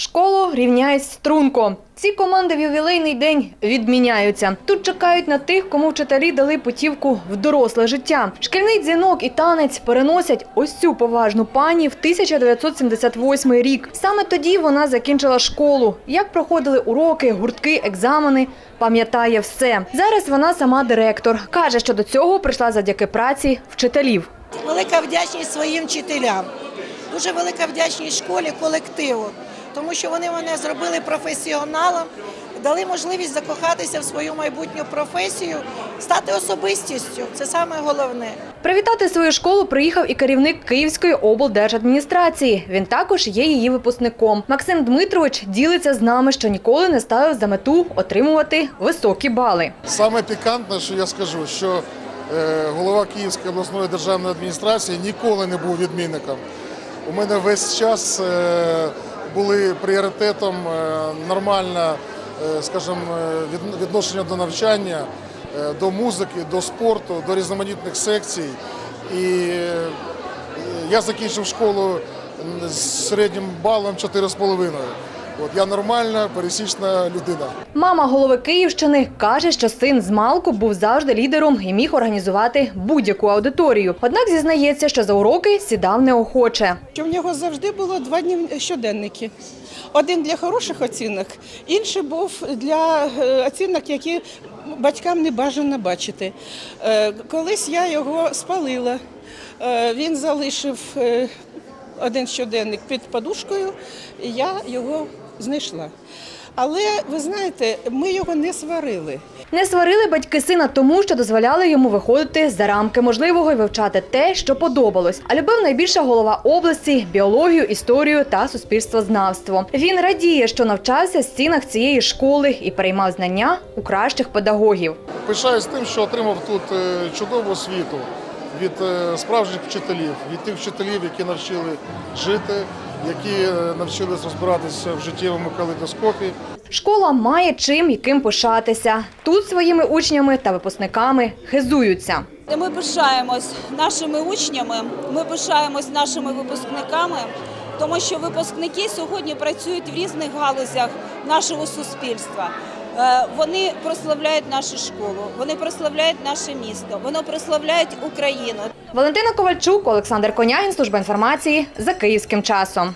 Школу рівняють струнко. Ці команди в ювілейний день відміняються. Тут чекають на тих, кому вчителі дали путівку в доросле життя. Шкільний дзвінок і танець переносять ось цю поважну пані в 1978 рік. Саме тоді вона закінчила школу. Як проходили уроки, гуртки, екзамени, пам'ятає все. Зараз вона сама директор. Каже, що до цього прийшла завдяки праці вчителів. Велика вдячність своїм вчителям, дуже велика вдячність школі, колективу, тому що вони мене зробили професіоналом, дали можливість закохатися в свою майбутню професію, стати особистістю. Це саме головне. Привітати свою школу приїхав і керівник Київської облдержадміністрації. Він також є її випускником. Максим Дмитрович ділиться з нами, що ніколи не ставив за мету отримувати високі бали. Саме пікантне, що я скажу, що е, голова Київської обласної державної адміністрації ніколи не був відмінником. У мене весь час е, були пріоритетом е, нормальне, скажімо, е, відношення до навчання, до музики, до спорту, до різноманітних секцій. І я закінчив школу з середнім балом 4,5. От я нормальна, пересічна людина. Мама голови Київщини каже, що син з Малку був завжди лідером і міг організувати будь-яку аудиторію. Однак зізнається, що за уроки сідав неохоче. в нього завжди було два дні щоденники. Один для хороших оцінок, інший був для е, оцінок, які батькам не бажано бачити. Е, Колись я його спалила. Е, Він залишив один щоденник під подушкою, і я його знайшла. Але ви знаєте, ми його не сварили. Не сварили батьки сина тому, що дозволяли йому виходити за рамки можливого і вивчати те, що подобалось. А любив найбільше голова області біологію, історію та суспільствознавство. Він радіє, що навчався в стінах цієї школи і переймав знання у кращих педагогів. Пишаюсь тим, що отримав тут е, чудову освіту від е, справжніх вчителів, від тих вчителів, які навчили жити, які е, навчились розбиратися в життєвому калейдоскопі. Школа має чим і ким пишатися. Тут своїми учнями та випускниками хизуються. Ми пишаємось нашими учнями, ми пишаємось нашими випускниками, тому що випускники сьогодні працюють в різних галузях нашого суспільства. Е, Вони прославляють нашу школу, вони прославляють наше місто, вони прославляють Україну. Валентина Ковальчук, Олександр Конягін, служба інформації за київським часом.